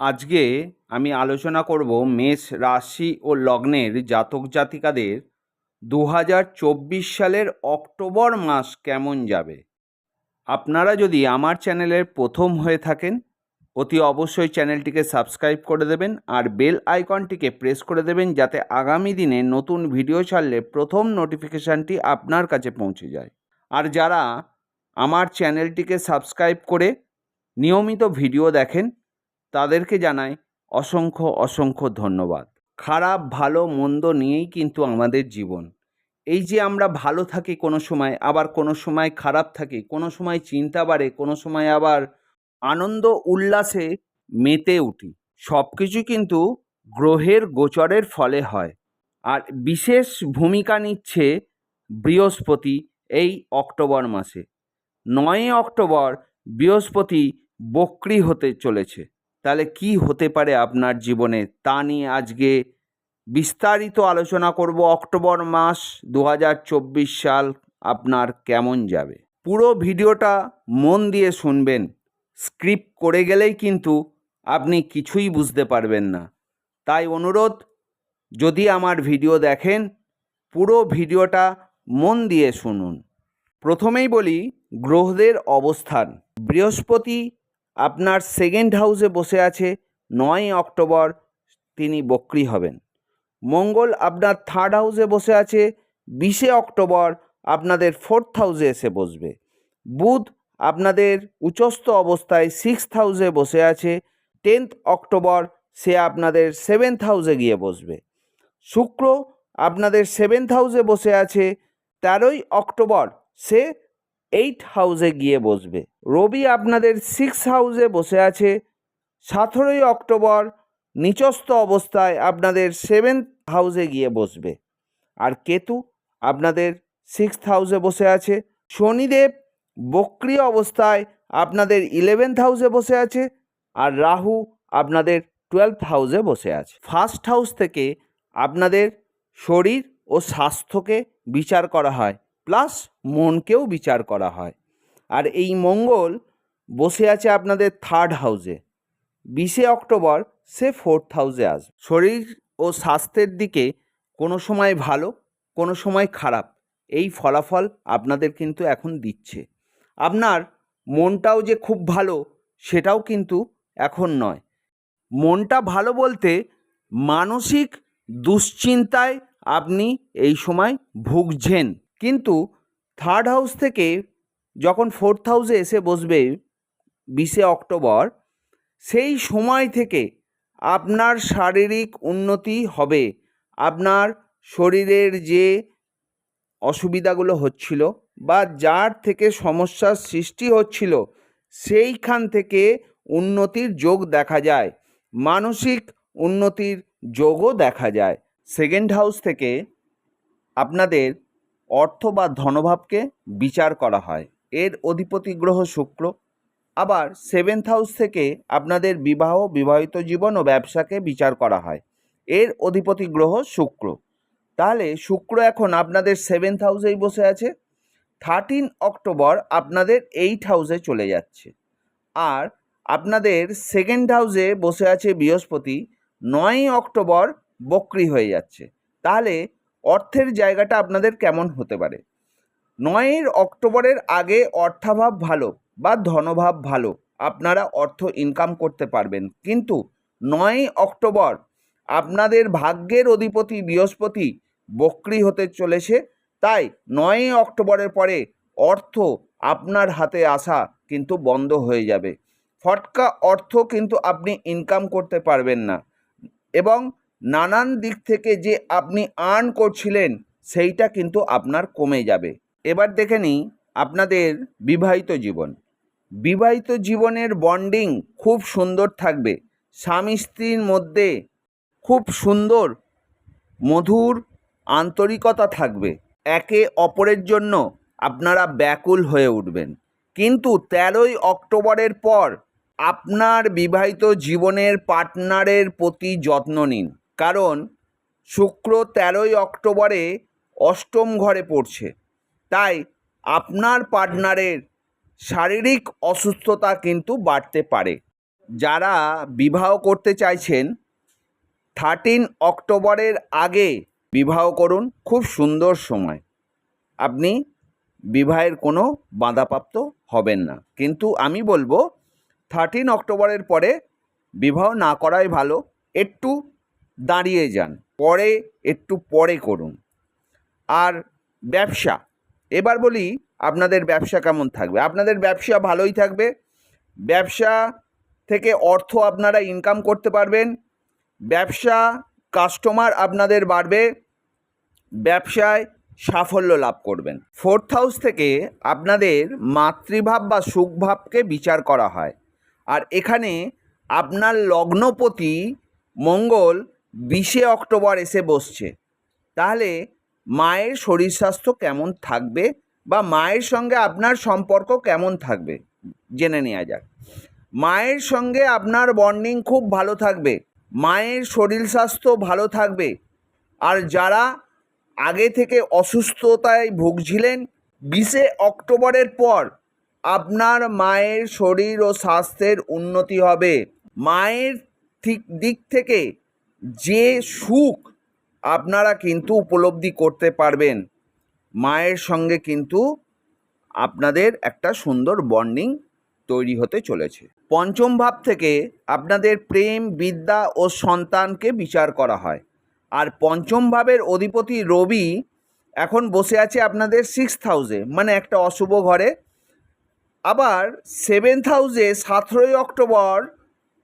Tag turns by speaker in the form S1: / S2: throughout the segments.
S1: আজকে আমি আলোচনা করব মেষ রাশি ও লগ্নের জাতক জাতিকাদের দু হাজার চব্বিশ সালের অক্টোবর মাস কেমন যাবে? আপনারা যদি আমার চ্যানেলের প্রথম হয়ে থাকেন, অতি অবশ্যই চ্যানেলটিকে সাবস্ক্রাইব করে দেবেন আর বেল আইকনটিকে প্রেস করে দেবেন যাতে আগামী দিনে নতুন ভিডিও ছাড়লে প্রথম নোটিফিকেশানটি আপনার কাছে পৌঁছে যায়। আর যারা আমার চ্যানেলটিকে সাবস্ক্রাইব করে নিয়মিত ভিডিও দেখেন তাদেরকে জানাই অসংখ্য অসংখ্য ধন্যবাদ। খারাপ, ভালো, মন্দ নিয়েই কিন্তু আমাদের জীবন। এই যে আমরা ভালো থাকি কোনো সময়, আবার কোনো সময় খারাপ থাকি, কোনো সময় চিন্তা বাড়ে, কোনো সময় আবার আনন্দ, উল্লাসে মেতে উঠি। সব কিছু কিন্তু গ্রহের গোচরের ফলে হয়। আর বিশেষ ভূমিকা নিচ্ছে বৃহস্পতি এই অক্টোবর মাসে। নয় অক্টোবর বৃহস্পতি বক্রি হতে চলেছে। তাহলে কি হতে পারে আপনার জীবনে? তা নিয়ে আজকে বিস্তারিত আলোচনা করব অক্টোবর মাস দু হাজার চব্বিশ সাল আপনার কেমন যাবে। পুরো ভিডিওটা মন দিয়ে শুনবেন স্ক্রিপ্ট করে গেলেই কিন্তু আপনি কিছুই বুঝতে পারবেন না। তাই অনুরোধ, যদি আমার ভিডিও দেখেন, পুরো ভিডিওটা মন দিয়ে শুনুন। প্রথমেই বলি, গ্রহদের অবস্থান। বৃহস্পতি আপনার সেকেন্ড হাউসে বসে আছে, নয় অক্টোবর তিনি বক্রি হবেন। মঙ্গল আপনার থার্ড হাউসে বসে আছে, বিশে অক্টোবর আপনাদের ফোর্থ হাউসে এসে বসবে। বুধ আপনাদের উচ্চস্থ অবস্থায় সিক্স হাউসে বসে আছে টেন্থ অক্টোবর সে আপনাদের সেভেন্থ হাউসে গিয়ে বসবে। শুক্র আপনাদের সেভেন্থ হাউসে বসে আছে, তেরোই অক্টোবর সে এইট হাউসে গিয়ে বসবে। রবি আপনাদের সিক্স হাউসে বসে আছে। সতেরোই অক্টোবর নিচস্থ অবস্থায় আপনাদের সেভেন্থ হাউসে গিয়ে বসবে। আর কেতু আপনাদের সিক্সথ হাউসে বসে আছে। শনিদেব বক্রি অবস্থায় আপনাদের ইলেভেন্থ হাউসে বসে আছে। আর রাহু আপনাদের টুয়েলভ হাউসে বসে আছে। ফার্স্ট হাউস থেকে আপনাদের শরীর ও স্বাস্থ্যকে বিচার করা হয়। প্লাস মনকেও বিচার করা হয়। আর এই মঙ্গল বসে আছে আপনাদের থার্ড হাউসে বিশে অক্টোবর সে ফোর্থ হাউসে আসবে। শরীর ও স্বাস্থ্যের দিকে কোনো সময় ভালো, কোনো সময় খারাপ, এই ফলাফল আপনাদের কিন্তু এখন দিচ্ছে। আপনার মনটাও যে খুব ভালো, সেটাও কিন্তু এখন নয়। মনটা ভালো বলতে মানসিক দুশ্চিন্তায় আপনি এই সময় ভুগছেন। কিন্তু থার্ড হাউস থেকে যখন ফোর্থ হাউসে এসে বসবে বিশে অক্টোবর, সেই সময় থেকে আপনার শারীরিক উন্নতি হবে। আপনার শরীরের যে অসুবিধাগুলো হচ্ছিল বা যার থেকে সমস্যার সৃষ্টি হচ্ছিল, সেইখান থেকে উন্নতির যোগ দেখা যায়। মানসিক উন্নতির যোগও দেখা যায়। সেকেন্ড হাউস থেকে আপনাদের অর্থ বা ধনভাবকে বিচার করা হয়। এর অধিপতি গ্রহ শুক্র। আবার সেভেন্থ হাউস থেকে আপনাদের বিবাহ, বিবাহিত জীবন ও ব্যবসাকে বিচার করা হয়। এর অধিপতি গ্রহ শুক্র। তাহলে শুক্র এখন আপনাদের সেভেন্থ হাউসেই বসে আছে। থার্টিন অক্টোবর আপনাদের এইট হাউসে চলে যাচ্ছে। আর আপনাদের সেকেন্ড হাউসে বসে আছে বৃহস্পতি। নয়ই অক্টোবর বক্রি হয়ে যাচ্ছে। তাহলে অর্থের জায়গাটা আপনাদের কেমন হতে পারে? নয়ের অক্টোবরের আগে অর্থাভাব ভালো বা ধনভাব ভালো, আপনারা অর্থ ইনকাম করতে পারবেন। কিন্তু নয় অক্টোবর আপনাদের ভাগ্যের অধিপতি বৃহস্পতি বক্রি হতে চলেছে, তাই নয় অক্টোবরের পরে অর্থ আপনার হাতে আসা কিন্তু বন্ধ হয়ে যাবে। ফটকা অর্থ কিন্তু আপনি ইনকাম করতে পারবেন না। এবং নানান দিক থেকে যে আপনি আর্ন করছিলেন, সেইটা কিন্তু আপনার কমে যাবে। এবার দেখে নিই আপনাদের বিবাহিত জীবন। বিবাহিত জীবনের বন্ডিং খুব সুন্দর থাকবে। স্বামী স্ত্রীর মধ্যে খুব সুন্দর, মধুর আন্তরিকতা থাকবে। একে অপরের জন্য আপনারা ব্যাকুল হয়ে উঠবেন। কিন্তু তেরোই অক্টোবরের পর আপনার বিবাহিত জীবনের পার্টনারের প্রতি যত্ন নিন। কারণ শুক্র তেরোই অক্টোবরে অষ্টম ঘরে পড়ছে। তাই আপনার পার্টনারের শারীরিক অসুস্থতা কিন্তু বাড়তে পারে। যারা বিবাহ করতে চাইছেন থার্টিন অক্টোবরের আগে বিবাহ করুন, খুব সুন্দর সময়। আপনি বিবাহের কোনো বাধাপ্রাপ্ত হবেন না। কিন্তু আমি বলব থার্টিন অক্টোবরের পরে বিবাহ না করাই ভালো। একটু দাঁড়িয়ে যান। পরে, একটু পরে করুন। আর ব্যবসা, এবার বলি আপনাদের ব্যবসা কেমন থাকবে? আপনাদের ব্যবসা ভালোই থাকবে। ব্যবসা থেকে অর্থ আপনারা ইনকাম করতে পারবেন। ব্যবসা কাস্টমার আপনাদের বাড়বে। ব্যবসায় সাফল্য লাভ করবেন। ফোর্থ হাউস থেকে আপনাদের মাতৃভাব বা সুখভাবকে বিচার করা হয়। আর এখানে আপনার লগ্নপতি মঙ্গল বিশে অক্টোবর এসে বসছে। তাহলে মায়ের শরীর স্বাস্থ্য কেমন থাকবে বা মায়ের সঙ্গে আপনার সম্পর্ক কেমন থাকবে? জেনে নেওয়া যাক। মায়ের সঙ্গে আপনার বন্ডিং খুব ভালো থাকবে, মায়ের শরীর স্বাস্থ্য ভালো থাকবে, আর যারা আগে থেকে অসুস্থতায় ভুগছিলেন, বিশে অক্টোবরের পর আপনার মায়ের শরীর ও স্বাস্থ্যের উন্নতি হবে। মায়ের ঠিক দিক থেকে যে সুখ আপনারা কিন্তু উপলব্ধি করতে পারবেন, মায়ের সঙ্গে কিন্তু আপনাদের একটা সুন্দর বন্ডিং তৈরি হতে চলেছে। পঞ্চম ভাব থেকে আপনাদের প্রেম, বিদ্যা ও সন্তানকে বিচার করা হয়। আর পঞ্চম ভাবের অধিপতি রবি এখন বসে আছে আপনাদের সিক্স হাউসে মানে একটা অশুভ ঘরে। আবার সেভেন্থ হাউসে সতেরোই অক্টোবর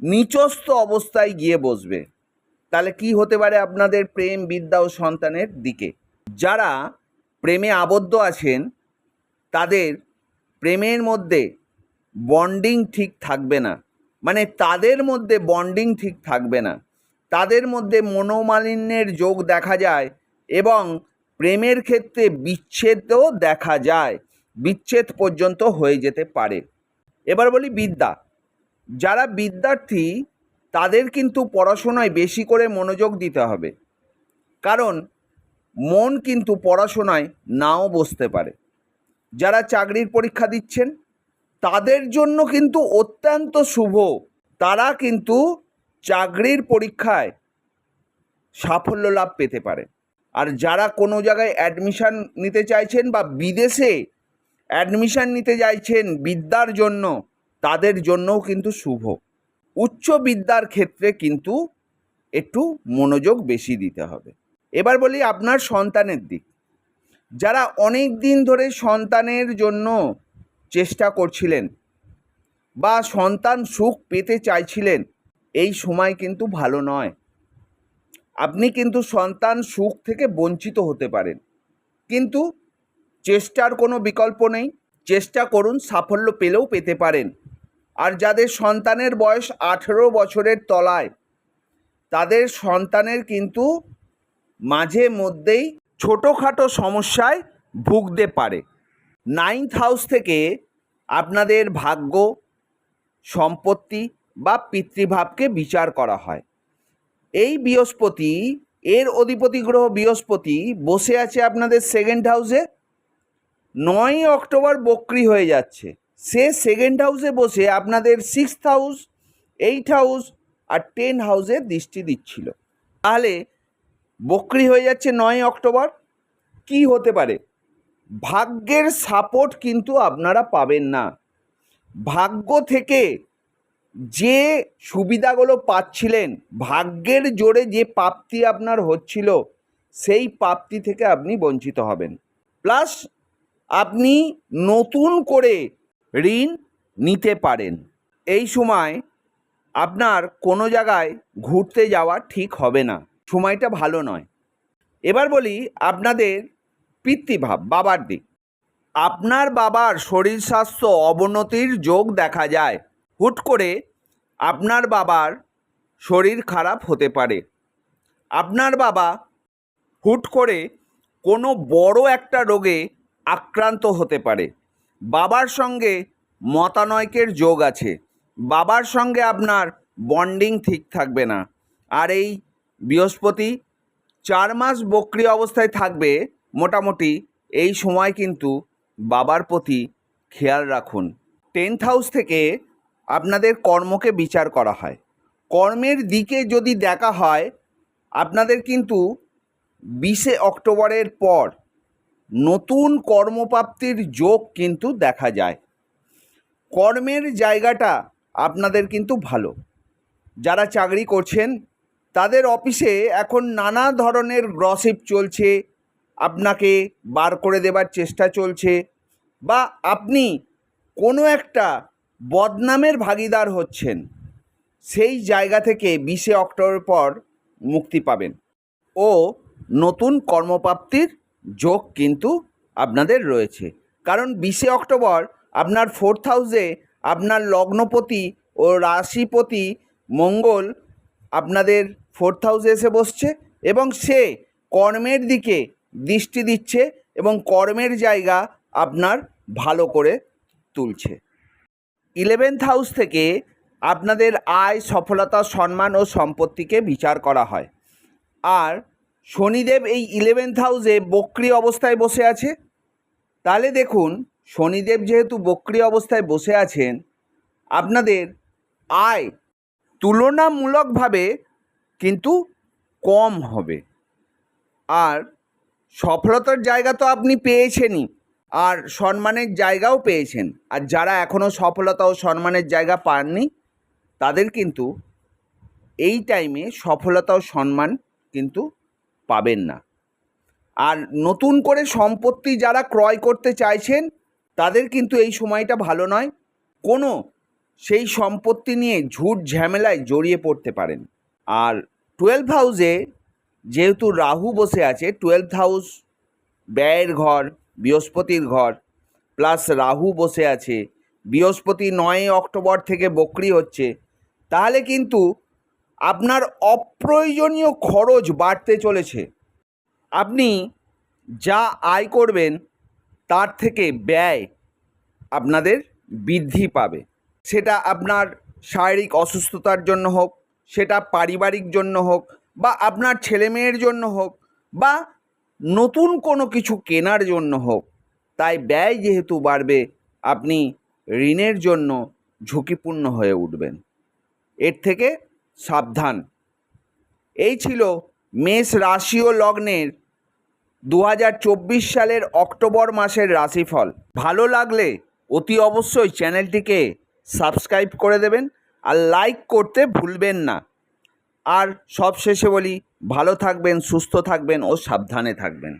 S1: নিচস্থ অবস্থায় গিয়ে বসবে। তাহলে কি হতে পারে আপনাদের প্রেম, বিদ্যা ও সন্তানের দিকে? যারা প্রেমে আবদ্ধ আছেন, তাদের প্রেমের মধ্যে বন্ডিং ঠিক থাকবে না। মানে তাদের মধ্যে বন্ডিং ঠিক থাকবে না। তাদের মধ্যে মনোমালিন্যের যোগ দেখা যায় এবং প্রেমের ক্ষেত্রে বিচ্ছেদও দেখা যায়। বিচ্ছেদ পর্যন্ত হয়ে যেতে পারে। এবার বলি বিদ্যা। যারা বিদ্যার্থী তাদের কিন্তু পড়াশোনায় বেশি করে মনোযোগ দিতে হবে। কারণ মন কিন্তু পড়াশোনায় নাও বসতে পারে। যারা চাকরির পরীক্ষা দিচ্ছেন, তাদের জন্য কিন্তু অত্যন্ত শুভ। তারা কিন্তু চাকরির পরীক্ষায় সাফল্য লাভ পেতে পারে। আর যারা কোনো জায়গায় অ্যাডমিশান নিতে চাইছেন বা বিদেশে অ্যাডমিশান নিতে চাইছেন বিদ্যার জন্য, তাদের জন্যও কিন্তু শুভ। উচ্চ বিদ্যার ক্ষেত্রে কিন্তু একটু মনোযোগ বেশি দিতে হবে। এবার বলি আপনার সন্তানের দিক। যারা অনেক দিন ধরে সন্তানের জন্য চেষ্টা করছিলেন বা সন্তান সুখ পেতে চাইছিলেন, এই সময় কিন্তু ভালো নয়। আপনি কিন্তু সন্তান সুখ থেকে বঞ্চিত হতে পারেন। কিন্তু চেষ্টার কোনো বিকল্প নেই। চেষ্টা করুন সাফল্য পেলেও পেতে পারেন। আর যাদের সন্তানের বয়স আঠেরো বছরের তলায়, তাদের সন্তানের কিন্তু মাঝে মধ্যেই ছোটোখাটো সমস্যায় ভুগতে পারে। নাইন্থ হাউস থেকে আপনাদের ভাগ্য, সম্পত্তি বা পিতৃভাবকে বিচার করা হয়। এই বৃহস্পতি, এর অধিপতি গ্রহ বৃহস্পতি বসে আছে আপনাদের সেকেন্ড হাউসে নয়ই অক্টোবর বক্রি হয়ে যাচ্ছে। সে সেকেন্ড হাউসে বসে আপনাদের সিক্স হাউস এইট হাউস আর টেন হাউসে দৃষ্টি দিচ্ছিল। তাহলে বক্রি হয়ে যাচ্ছে নয় অক্টোবর, কি হতে পারে? ভাগ্যের সাপোর্ট কিন্তু আপনারা পাবেন না। ভাগ্য থেকে যে সুবিধাগুলো পাচ্ছিলেন, ভাগ্যের জোরে যে প্রাপ্তি আপনার হচ্ছিল, সেই প্রাপ্তি থেকে আপনি বঞ্চিত হবেন। প্লাস আপনি নতুন করে ঋণ নিতে পারেন। এই সময় আপনার কোনো জায়গায় ঘুরতে যাওয়া ঠিক হবে না। সময়টা ভালো নয়। এবার বলি আপনাদের পিতৃভাব, বাবার দিক। আপনার বাবার শরীর স্বাস্থ্য অবনতির যোগ দেখা যায়। হুট করে আপনার বাবার শরীর খারাপ হতে পারে। আপনার বাবা হুট করে কোনো বড় একটা রোগে আক্রান্ত হতে পারে। বাবার সঙ্গে মতানৈক্যের যোগ আছে। বাবার সঙ্গে আপনার বন্ডিং ঠিক থাকবে না। আর এই বৃহস্পতি চার মাস বক্রি অবস্থায় থাকবে মোটামুটি এই সময় কিন্তু বাবার প্রতি খেয়াল রাখুন। টেন্থ হাউস থেকে আপনাদের কর্মকে বিচার করা হয়। কর্মের দিকে যদি দেখা হয়, আপনাদের কিন্তু বিশে অক্টোবরের পর নতুন কর্মপ্রাপ্তির যোগ কিন্তু দেখা যায়। কর্মের জায়গাটা আপনাদের কিন্তু ভালো। যারা চাকরি করছেন, তাদের অফিসে এখন নানা ধরনের গ্রসিপ চলছে, আপনাকে বার করে দেবার চেষ্টা চলছে বা আপনি কোনো একটা বদনামের ভাগিদার হচ্ছেন, সেই জায়গা থেকে বিশে অক্টোবর পর মুক্তি পাবেন। ও নতুন কর্মপ্রাপ্তির যোগ কিন্তু আপনাদের রয়েছে। কারণ বিশে অক্টোবর আপনার ফোর্থ হাউসে আপনার লগ্নপতি ও রাশিপতি মঙ্গল আপনাদের ফোর্থ হাউসে এসে বসছে এবং সে কর্মের দিকে দৃষ্টি দিচ্ছে এবং কর্মের জায়গা আপনার ভালো করে তুলছে। ইলেভেন্থ হাউস থেকে আপনাদের আয়, সফলতা, সম্মান ও সম্পত্তিকে বিচার করা হয়। আর শনিদেব এই ইলেভেন্থ হাউসে বক্রি অবস্থায় বসে আছে। তাহলে দেখুন, শনিদেব যেহেতু বক্রি অবস্থায় বসে আছেন, আপনাদের আয় তুলনামূলকভাবে কিন্তু কম হবে। আর সফলতার জায়গা তো আপনি পেয়েছেনই, আর সম্মানের জায়গাও পেয়েছেন। আর যারা এখনও সফলতা ও সম্মানের জায়গা পাননি, তাদের কিন্তু এই টাইমে সফলতা ও সম্মান কিন্তু পাবেন না। আর নতুন করে সম্পত্তি যারা ক্রয় করতে চাইছেন, তাদের কিন্তু এই সময়টা ভালো নয়। কোনো সেই সম্পত্তি নিয়ে ঝুট ঝামেলায় জড়িয়ে পড়তে পারেন। আর টুয়েলভ হাউসে যেহেতু রাহু বসে আছে টুয়েলভ হাউস ব্যয়ের ঘর, বৃহস্পতির ঘর প্লাস রাহু বসে আছে, বৃহস্পতি নয় অক্টোবর থেকে বকরি হচ্ছে, তাহলে কিন্তু আপনার অপ্রয়োজনীয় খরচ বাড়তে চলেছে। আপনি যা আয় করবেন, তার থেকে ব্যয় আপনাদের বৃদ্ধি পাবে। সেটা আপনার শারীরিক অসুস্থতার জন্য হোক, সেটা পারিবারিক জন্য হোক, বা আপনার ছেলে মেয়ের জন্য হোক, বা নতুন কোনো কিছু কেনার জন্য হোক, তাই ব্যয় যেহেতু বাড়বে, আপনি ঋণের জন্য ঝুঁকিপূর্ণ হয়ে উঠবেন। এর থেকে সাবধান। এই ছিল মেষ রাশি ও লগ্নের দু হাজার চব্বিশ সালের অক্টোবর মাসের রাশিফল। ভালো লাগলে অতি অবশ্যই চ্যানেলটিকে সাবস্ক্রাইব করে দেবেন আর লাইক করতে ভুলবেন না। আর সব শেষে বলি, ভালো থাকবেন, সুস্থ থাকবেন ও সাবধানে থাকবেন।